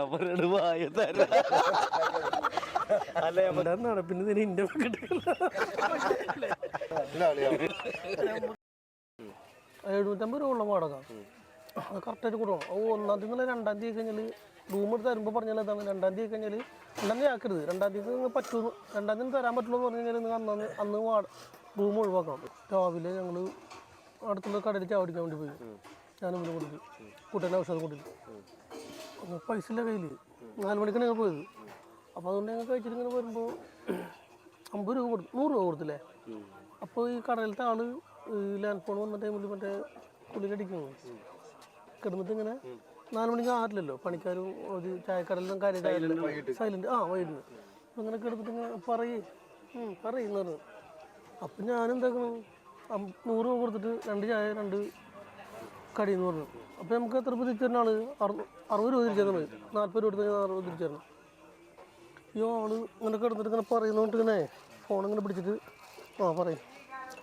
അവരുടെ വായ തരാ. അല്ല എവിടെ നടപ്പിന് ഇതിന് ഇന്റെ എഴുന്നൂറ്റമ്പത് രൂപ ഉള്ള വാടക. അത് കറക്റ്റായിട്ട് കൊടുക്കണം. ഓ ഒന്നാം തീയതി മുതൽ രണ്ടാം തീയതി കഴിഞ്ഞാൽ റൂം എടുത്ത് തരുമ്പോൾ പറഞ്ഞാൽ അതാണ് രണ്ടാം തീയതി കഴിഞ്ഞാൽ രണ്ടാം തീയതി ആക്കരുത്. രണ്ടാം തീയതി നിങ്ങൾ പറ്റുമെന്ന് രണ്ടാം തീയതി തരാൻ പറ്റുള്ളൂ എന്ന് പറഞ്ഞു കഴിഞ്ഞാൽ നിങ്ങൾ അന്ന് അന്ന് വാട റൂം ഒഴിവാക്കണം. രാവിലെ ഞങ്ങൾ അടുത്തുള്ള കടയിൽ ചാവടിക്കാൻ വേണ്ടി പോയി. ഞാനും ഇവിടെ കൊടുത്തു കുട്ടേന്റെ ഔഷധം കൊടുത്തു അപ്പോൾ പൈസ ഇല്ല കയ്യിൽ നാല് മണിക്കാണ് ഞങ്ങൾ പോയത്. അപ്പോൾ അതുകൊണ്ട് ഞങ്ങൾ കഴിച്ചിട്ട് ഇങ്ങനെ വരുമ്പോൾ അമ്പത് രൂപ കൊടുത്തു. നൂറ് രൂപ കൊടുത്തില്ലേ? അപ്പോൾ ഈ കടയിലത്തെ ആൾ ഈ ലാൻഡ് ഫോൺ വന്ന ടൈമിൽ മറ്റേ കുളിയിലടിക്കുന്നു കിടന്നിട്ട് ഇങ്ങനെ നാല് മണിക്ക് ആറില്ലല്ലോ? പണിക്കാരും ഒരു ചായക്കടലിലും കാര്യം സൈലന്റ് ആ വൈകിട്ട്. അപ്പം ഇങ്ങനെ കിടന്നിട്ട് ഇങ്ങനെ പറയേ. പറയുന്നു അപ്പം ഞാനെന്താക്കണം? നൂറ് രൂപ കൊടുത്തിട്ട് രണ്ട് ചായ രണ്ട് കടിയെന്ന് പറഞ്ഞു. അപ്പോൾ നമുക്ക് എത്ര രൂപ തിരിച്ചു അറു- അറുപത് രൂപ തിരിച്ചു തരണം നാൽപ്പത് രൂപ എടുത്ത് അറുപത് തിരിച്ചു തരണം ഈ ആൾ ഇങ്ങനെ കിടന്നിട്ട് ഇങ്ങനെ പറയുന്നോണ്ട് ഇങ്ങനെ ഫോൺ ഇങ്ങനെ പിടിച്ചിട്ട് ആ പറയും.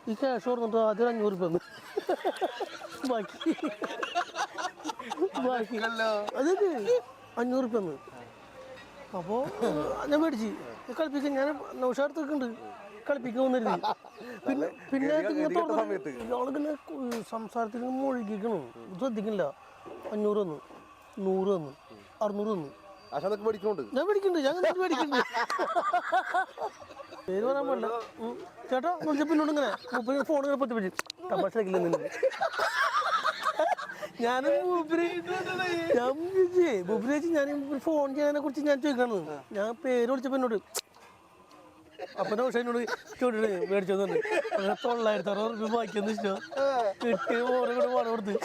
ഈ ക്യാഷ് പറഞ്ഞിട്ട് ആദ്യം അഞ്ഞൂറ് രൂപ ബാക്കി ബാക്കി അതെ അഞ്ഞൂറ് രൂപ അപ്പോൾ ഞാൻ മേടിച്ച്. കളിപ്പിക്കാൻ ഞാൻ നൗഷാടത്തൊക്കെ കളിപ്പിക്കാൻ വന്നിരുന്നു പിന്നെ പിന്നെ ഇയാളിങ്ങനെ സംസാരത്തിൽ മുഴുകിക്കണം ഇത് ശ്രദ്ധിക്കില്ല അഞ്ഞൂറ് തന്നു നൂറ് തന്നു അറുന്നൂറ് തന്നു ആശാനൊക്കെ പഠിക്കുന്നുണ്ട്. ഞാൻ ഞാൻ പേര് പറയാൻ പാടില്ല. ചേട്ടാ വിളിച്ച പിന്നോട് ഇങ്ങനെ. മുപ്പത് ഫോൺ ഇങ്ങനെ പറ്റി പറ്റി തമാശ നിന്നെ? ഞാൻ മൂപ്പര് ഞാൻ ചോദിച്ചേ. മൂപ്പര് ചോദിച്ചു ഞാൻ ഫോൺ ചെയ്യാനെ കുറിച്ച് ഞാൻ ചോദിക്കണം ഞാൻ പേര് വിളിച്ചപ്പോ എന്നോട് അപ്പനെ പക്ഷെ എന്നോട് ചോദിച്ചു മേടിച്ചു തൊള്ളായിരത്തി അറുപത് രൂപ ബാക്കിയെന്ന് ഇഷ്ടം കിട്ടിയ ഓരോ കൂടെ പണം കൊടുത്ത്.